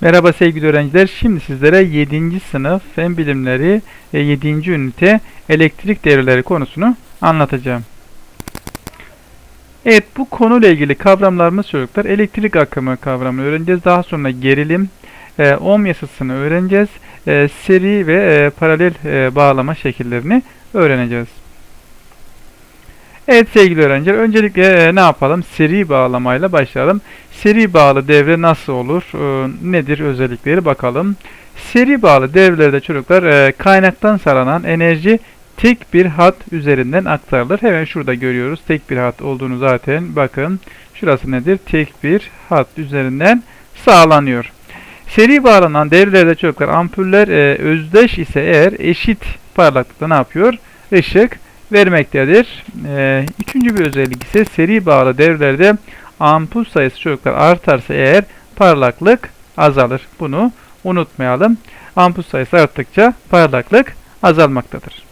Merhaba sevgili öğrenciler. Şimdi sizlere 7. sınıf Fen Bilimleri e, 7. ünite elektrik devreleri konusunu anlatacağım. Evet bu konuyla ilgili kavramlarımız çocuklar elektrik akımı kavramını öğreneceğiz. Daha sonra gerilim, e, ohm yasasını öğreneceğiz. E, seri ve e, paralel e, bağlama şekillerini öğreneceğiz. Evet sevgili öğrenciler öncelikle e, ne yapalım? Seri bağlamayla başlayalım. Seri bağlı devre nasıl olur? E, nedir özellikleri bakalım. Seri bağlı devrelerde çocuklar e, kaynaktan sağlanan enerji tek bir hat üzerinden aktarılır. Hemen şurada görüyoruz. Tek bir hat olduğunu zaten bakın. Şurası nedir? Tek bir hat üzerinden sağlanıyor. Seri bağlanan devrelerde çocuklar ampuller özdeş ise eğer eşit parlaklıkta ne yapıyor? Işık vermektedir. E, üçüncü bir özellik ise seri bağlı devrelerde ampul sayısı çocuklar artarsa eğer parlaklık azalır. Bunu unutmayalım. Ampul sayısı arttıkça parlaklık azalmaktadır.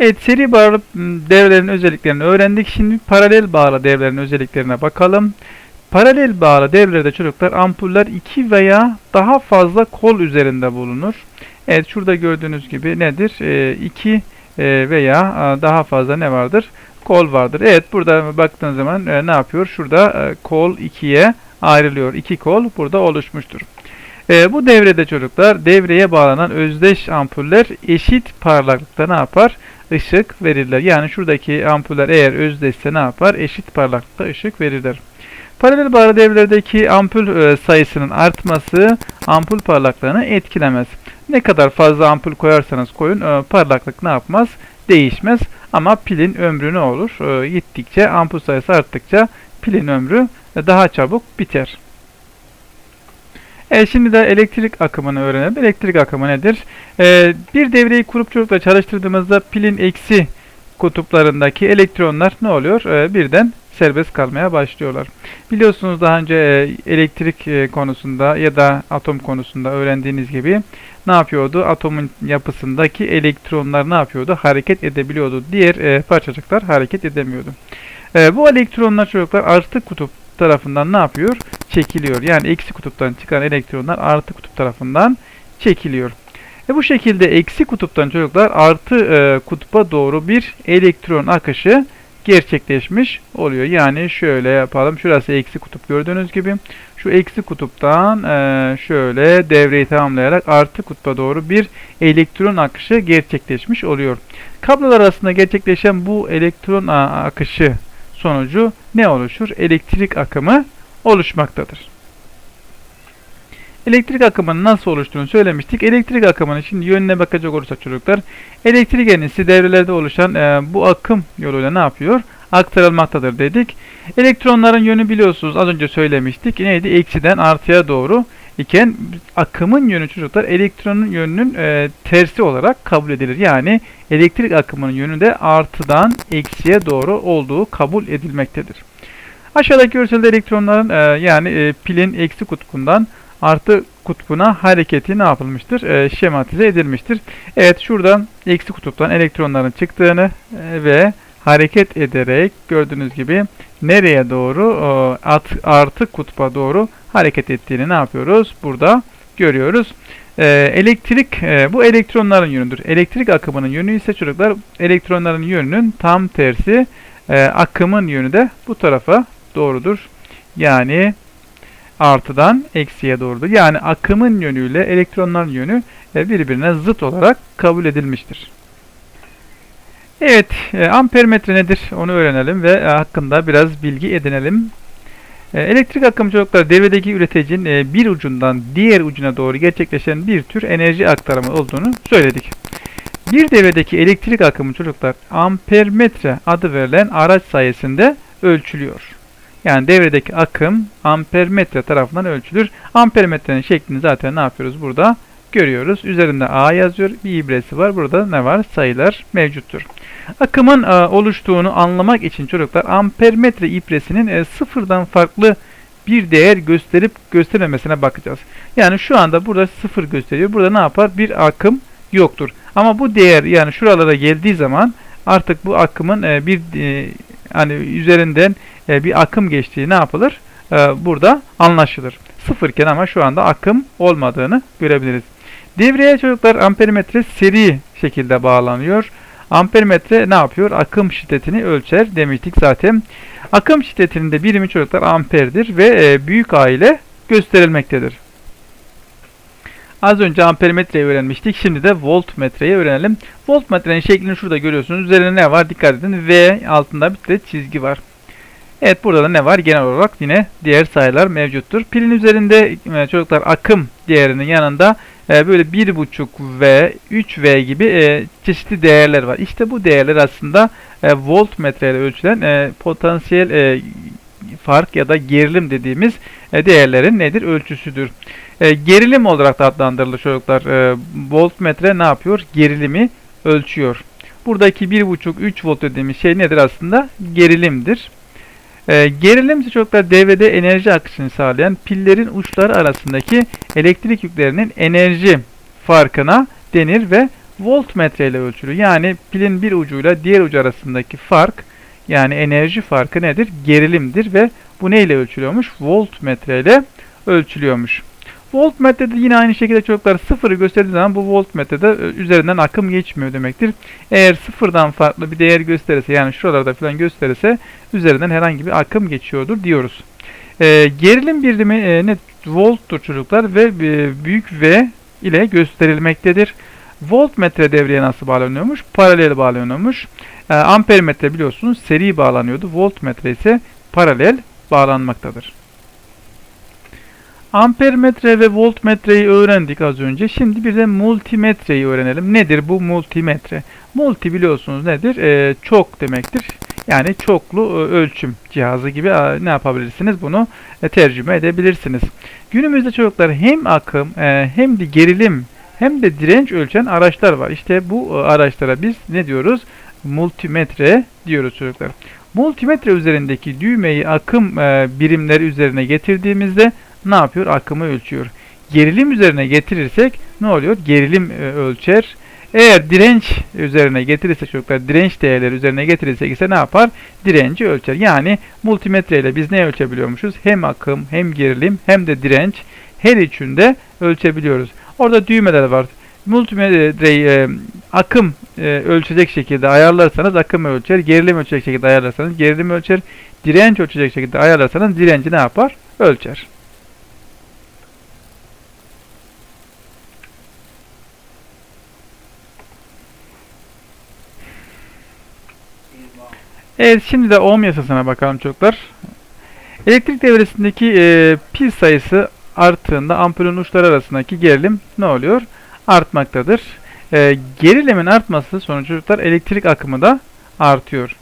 Evet seri bağlı devrelerin özelliklerini öğrendik. Şimdi paralel bağlı devrelerin özelliklerine bakalım. Paralel bağlı devrelerde çocuklar ampuller iki veya daha fazla kol üzerinde bulunur. Evet şurada gördüğünüz gibi nedir? 2 e, e, veya daha fazla ne vardır? Kol vardır. Evet burada baktığınız zaman e, ne yapıyor? Şurada kol ikiye ayrılıyor. İki kol burada oluşmuştur. bu devrede çocuklar devreye bağlanan özdeş ampuller eşit parlaklıkta ne yapar? Işık verirler. Yani şuradaki ampuller eğer özdeşse ne yapar? Eşit parlaklıkta ışık verirler. Paralel bağlı devrelerdeki ampul sayısının artması ampul parlaklığını etkilemez. Ne kadar fazla ampul koyarsanız koyun e, parlaklık ne yapmaz? Değişmez. Ama pilin ömrü ne olur? E, gittikçe ampul sayısı arttıkça pilin ömrü daha çabuk biter. Evet şimdi de elektrik akımını öğrenelim. Elektrik akımı nedir? Ee, bir devreyi kurup çocukla çalıştırdığımızda pilin eksi kutuplarındaki elektronlar ne oluyor? Ee, birden serbest kalmaya başlıyorlar. Biliyorsunuz daha önce e, elektrik e, konusunda ya da atom konusunda öğrendiğiniz gibi ne yapıyordu? Atomun yapısındaki elektronlar ne yapıyordu? Hareket edebiliyordu. Diğer e, parçacıklar hareket edemiyordu. Bu elektronlar çocuklar artı kutup tarafından ne yapıyor? Çekiliyor. Yani eksi kutuptan çıkan elektronlar artı kutup tarafından çekiliyor. Ve bu şekilde eksi kutuptan çocuklar artı e, kutba doğru bir elektron akışı gerçekleşmiş oluyor. Yani şöyle yapalım. Şurası eksi kutup gördüğünüz gibi. Şu eksi kutuptan e, şöyle devreyi tamamlayarak artı kutba doğru bir elektron akışı gerçekleşmiş oluyor. Kablolar arasında gerçekleşen bu elektron akışı sonucu ne oluşur? Elektrik akımı oluşmaktadır. Elektrik akımının nasıl oluştuğunu söylemiştik. Elektrik akımının şimdi yönüne bakacak olursak çocuklar, elektrik enerjisi devrelerde oluşan e, bu akım yoluyla ne yapıyor? Aktarılmaktadır dedik. Elektronların yönü biliyorsunuz az önce söylemiştik. Neydi? Eksiden artıya doğru iken akımın yönü çocuklar elektronun yönünün e, tersi olarak kabul edilir. Yani elektrik akımının yönü de artıdan eksiye doğru olduğu kabul edilmektedir. Aşağıdaki görselde elektronların e, yani e, pilin eksi kutbundan artı kutbuna hareketi ne yapılmıştır? E, şematize edilmiştir. Evet şuradan eksi kutuptan elektronların çıktığını e, ve hareket ederek gördüğünüz gibi nereye doğru e, at, artı kutba doğru hareket ettiğini ne yapıyoruz? Burada görüyoruz. E, elektrik e, bu elektronların yönüdür. Elektrik akımının yönü ise çocuklar elektronların yönünün tam tersi. E, akımın yönü de bu tarafa doğrudur. Yani artıdan eksiye doğrudur. Yani akımın yönüyle elektronların yönü e, birbirine zıt olarak kabul edilmiştir. Evet, e, ampermetre nedir onu öğrenelim ve e, hakkında biraz bilgi edinelim. Elektrik akımı çocuklar devredeki üreticinin bir ucundan diğer ucuna doğru gerçekleşen bir tür enerji aktarımı olduğunu söyledik. Bir devredeki elektrik akımı çocuklar ampermetre adı verilen araç sayesinde ölçülüyor. Yani devredeki akım ampermetre tarafından ölçülür. Ampermetrenin şeklini zaten ne yapıyoruz burada? Görüyoruz. Üzerinde A yazıyor. Bir ibresi var. Burada ne var? Sayılar mevcuttur. Akımın e, oluştuğunu anlamak için çocuklar ampermetre ibresinin e, sıfırdan farklı bir değer gösterip göstermemesine bakacağız. Yani şu anda burada sıfır gösteriyor. Burada ne yapar? Bir akım yoktur. Ama bu değer yani şuralara geldiği zaman artık bu akımın e, bir hani üzerinden e, bir akım geçtiği ne yapılır? e, burada anlaşılır. Sıfırken ama şu anda akım olmadığını görebiliriz. Devreye çocuklar ampermetre seri şekilde bağlanıyor. Ampermetre ne yapıyor? Akım şiddetini ölçer demiştik zaten. Akım şiddetinin de birimi çocuklar amperdir ve e, büyük A ile gösterilmektedir. Az önce ampermetreyi öğrenmiştik. Şimdi de voltmetreyi öğrenelim. Voltmetrenin şeklini şurada görüyorsunuz. Üzerine ne var? Dikkat edin. V altında bir de çizgi var. Evet burada da ne var? Genel olarak yine diğer sayılar mevcuttur. Pilin üzerinde e, çocuklar akım değerinin yanında e, böyle 1.5 V, 3 V gibi e, çeşitli değerler var. İşte bu değerler aslında voltmetre ölçülen potansiyel fark ya da gerilim dediğimiz e, değerlerin nedir? Ölçüsüdür. E, gerilim olarak da adlandırılır çocuklar. E, voltmetre ne yapıyor? Gerilimi ölçüyor. Buradaki 1.5-3 volt dediğimiz şey nedir aslında? Gerilimdir. Gerilim ise çocuklar devrede enerji akışını sağlayan pillerin uçları arasındaki elektrik yüklerinin enerji farkına denir ve voltmetre ile ölçülür. Yani pilin bir ucuyla diğer ucu arasındaki fark yani enerji farkı nedir? Gerilimdir ve bu ne ile ölçülüyormuş? Voltmetre ile ölçülüyormuş. Voltmetrede yine aynı şekilde çocuklar sıfırı gösterdiği zaman bu voltmetrede e, üzerinden akım geçmiyor demektir. Eğer sıfırdan farklı bir değer gösterirse yani şuralarda falan gösterirse üzerinden herhangi bir akım geçiyordur diyoruz. E, gerilim birimi e, ne volttur çocuklar ve e, büyük V ile gösterilmektedir. Voltmetre devreye nasıl bağlanıyormuş? Paralel bağlanıyormuş. E, ampermetre biliyorsunuz seri bağlanıyordu. Voltmetre ise paralel bağlanmaktadır. Ampermetre ve voltmetreyi öğrendik az önce. Şimdi bir de multimetreyi öğrenelim. Nedir bu multimetre? Multi biliyorsunuz nedir? Ee, çok demektir. Yani çoklu e, ölçüm cihazı gibi e, ne yapabilirsiniz? Bunu e, tercüme edebilirsiniz. Günümüzde çocuklar hem akım e, hem de gerilim hem de direnç ölçen araçlar var. İşte bu e, araçlara biz ne diyoruz? Multimetre diyoruz çocuklar. Multimetre üzerindeki düğmeyi akım e, birimleri üzerine getirdiğimizde ne yapıyor? Akımı ölçüyor. Gerilim üzerine getirirsek ne oluyor? Gerilim e, ölçer. Eğer direnç üzerine getirirse çocuklar direnç değerleri üzerine getirirsek ise ne yapar? Direnci ölçer. Yani multimetre ile biz ne ölçebiliyormuşuz? Hem akım hem gerilim hem de direnç her üçünde ölçebiliyoruz. Orada düğmeler var. Multimetreyi e, akım e, ölçecek şekilde ayarlarsanız akım ölçer. Gerilim ölçecek şekilde ayarlarsanız gerilim ölçer. Direnç ölçecek şekilde ayarlarsanız direnci ne yapar? Ölçer. Evet şimdi de ohm yasasına bakalım çocuklar. Elektrik devresindeki e, pil sayısı arttığında ampulün uçları arasındaki gerilim ne oluyor? Artmaktadır. E, gerilimin artması sonucu çocuklar elektrik akımı da artıyor.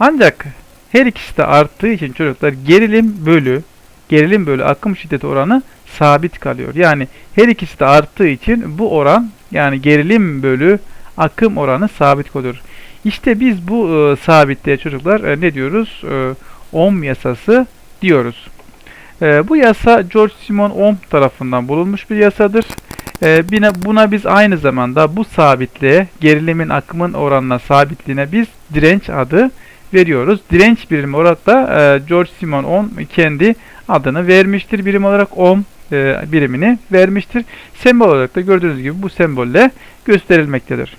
Ancak her ikisi de arttığı için çocuklar gerilim bölü gerilim bölü akım şiddeti oranı sabit kalıyor. Yani her ikisi de arttığı için bu oran yani gerilim bölü akım oranı sabit kalıyor. İşte biz bu e, sabitliğe çocuklar e, ne diyoruz? E, Ohm yasası diyoruz. E, bu yasa George Simon Ohm tarafından bulunmuş bir yasadır. E, buna, buna biz aynı zamanda bu sabitliğe, gerilimin akımın oranına sabitliğine biz direnç adı veriyoruz. Direnç birimi olarak da e, George Simon Ohm kendi adını vermiştir. Birim olarak Ohm e, birimini vermiştir. Sembol olarak da gördüğünüz gibi bu sembolle gösterilmektedir.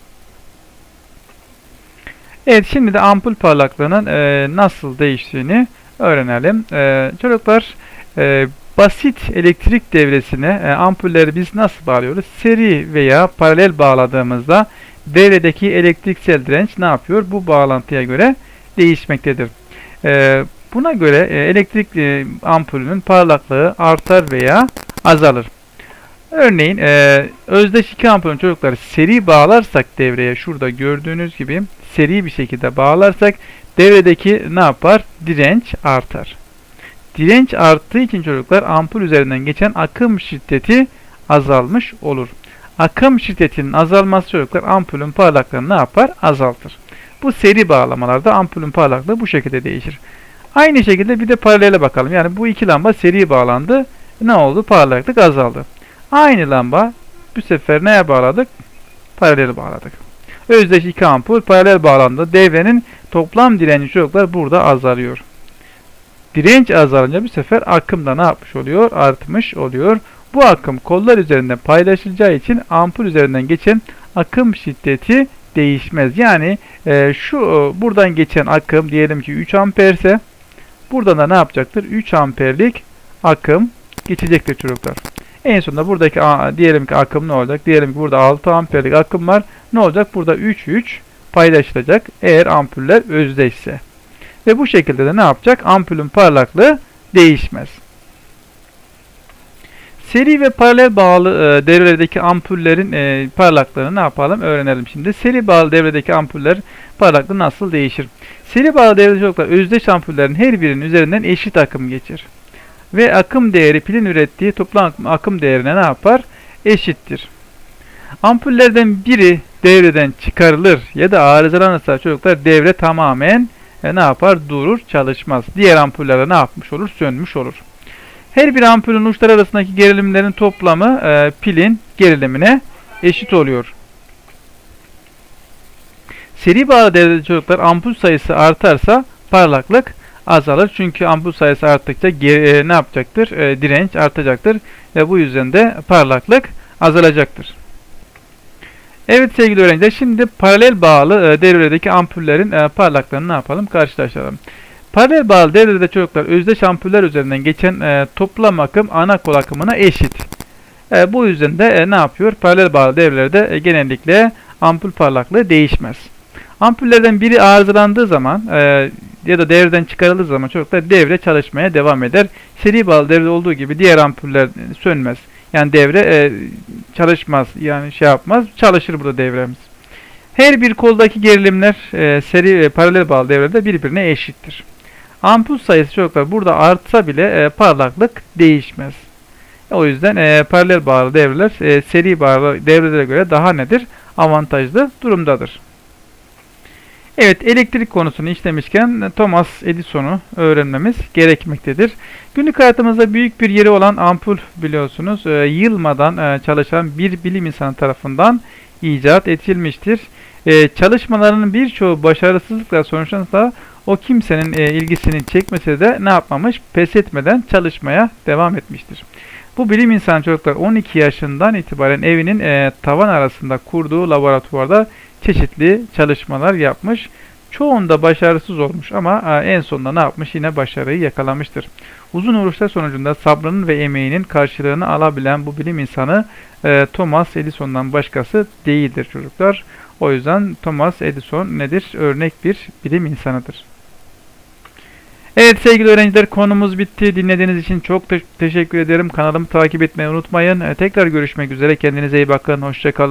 Evet şimdi de ampul parlaklığının e, nasıl değiştiğini öğrenelim. E, çocuklar e, basit elektrik devresine e, ampulleri biz nasıl bağlıyoruz? Seri veya paralel bağladığımızda devredeki elektriksel direnç ne yapıyor? Bu bağlantıya göre değişmektedir. E, buna göre e, elektrik e, ampulünün parlaklığı artar veya azalır. Örneğin e, özdeş iki ampulün çocukları seri bağlarsak devreye şurada gördüğünüz gibi seri bir şekilde bağlarsak devredeki ne yapar? Direnç artar. Direnç arttığı için çocuklar ampul üzerinden geçen akım şiddeti azalmış olur. Akım şiddetinin azalması çocuklar ampulün parlaklığını ne yapar? Azaltır. Bu seri bağlamalarda ampulün parlaklığı bu şekilde değişir. Aynı şekilde bir de paralele bakalım. Yani bu iki lamba seri bağlandı. Ne oldu? Parlaklık azaldı. Aynı lamba bu sefer neye bağladık? Paralel bağladık. Özdeş iki ampul paralel bağlandı. Devrenin toplam direnci çocuklar burada azalıyor. Direnç azalınca bu sefer akım da ne yapmış oluyor? Artmış oluyor. Bu akım kollar üzerinden paylaşılacağı için ampul üzerinden geçen akım şiddeti değişmez. Yani e, şu e, buradan geçen akım diyelim ki 3 amperse buradan da ne yapacaktır? 3 amperlik akım geçecektir çocuklar. En sonunda buradaki a, diyelim ki akım ne olacak? Diyelim ki burada 6 amperlik akım var. Ne olacak? Burada 3 3 paylaşılacak eğer ampuller özdeşse. Ve bu şekilde de ne yapacak? Ampulün parlaklığı değişmez. Seri ve paralel bağlı e, devrelerdeki ampullerin e, parlaklığını ne yapalım öğrenelim şimdi. Seri bağlı devredeki ampuller parlaklığı nasıl değişir? Seri bağlı devrede çocuklar özdeş ampullerin her birinin üzerinden eşit akım geçir. Ve akım değeri pilin ürettiği toplam akım değerine ne yapar? Eşittir. Ampullerden biri devreden çıkarılır ya da arızalanırsa çocuklar devre tamamen e, ne yapar? Durur, çalışmaz. Diğer ampullerde ne yapmış olur? Sönmüş olur. Her bir ampulün uçları arasındaki gerilimlerin toplamı e, pilin gerilimine eşit oluyor. Seri bağlı devrede çocuklar ampul sayısı artarsa parlaklık azalır. Çünkü ampul sayısı arttıkça e, ne yapacaktır? E, direnç artacaktır ve bu yüzden de parlaklık azalacaktır. Evet sevgili öğrenciler şimdi paralel bağlı e, devrelerdeki ampullerin e, parlaklığını ne yapalım? Karşılaştıralım. Paralel bağlı devrede çocuklar özdeş ampuller üzerinden geçen e, toplam akım ana kol akımına eşit. Bu yüzden de ne yapıyor? Paralel bağlı devrelerde genellikle ampul parlaklığı değişmez. Ampullerden biri arızalandığı zaman e, ya da devreden çıkarıldığı zaman çocuklar devre çalışmaya devam eder. Seri bağlı devrede olduğu gibi diğer ampuller sönmez. Yani devre e, çalışmaz. Yani şey yapmaz. Çalışır burada devremiz. Her bir koldaki gerilimler e, seri ve paralel bağlı devrede birbirine eşittir. Ampul sayısı çocuklar burada artsa bile e, parlaklık değişmez. O yüzden e, paralel bağlı devreler e, seri bağlı devrelere göre daha nedir? Avantajlı durumdadır. Evet elektrik konusunu işlemişken Thomas Edison'u öğrenmemiz gerekmektedir. Günlük hayatımızda büyük bir yeri olan ampul biliyorsunuz e, yılmadan e, çalışan bir bilim insanı tarafından icat edilmiştir. E, çalışmalarının birçoğu başarısızlıkla sonuçlanırsa o kimsenin e, ilgisini çekmese de ne yapmamış? Pes etmeden çalışmaya devam etmiştir. Bu bilim insanı çocuklar 12 yaşından itibaren evinin e, tavan arasında kurduğu laboratuvarda çeşitli çalışmalar yapmış. Çoğunda başarısız olmuş ama e, en sonunda ne yapmış? Yine başarıyı yakalamıştır. Uzun uğraşlar sonucunda sabrının ve emeğinin karşılığını alabilen bu bilim insanı e, Thomas Edison'dan başkası değildir çocuklar. O yüzden Thomas Edison nedir? Örnek bir bilim insanıdır. Evet sevgili öğrenciler konumuz bitti. Dinlediğiniz için çok te- teşekkür ederim. Kanalımı takip etmeyi unutmayın. E, tekrar görüşmek üzere. Kendinize iyi bakın. Hoşçakalın.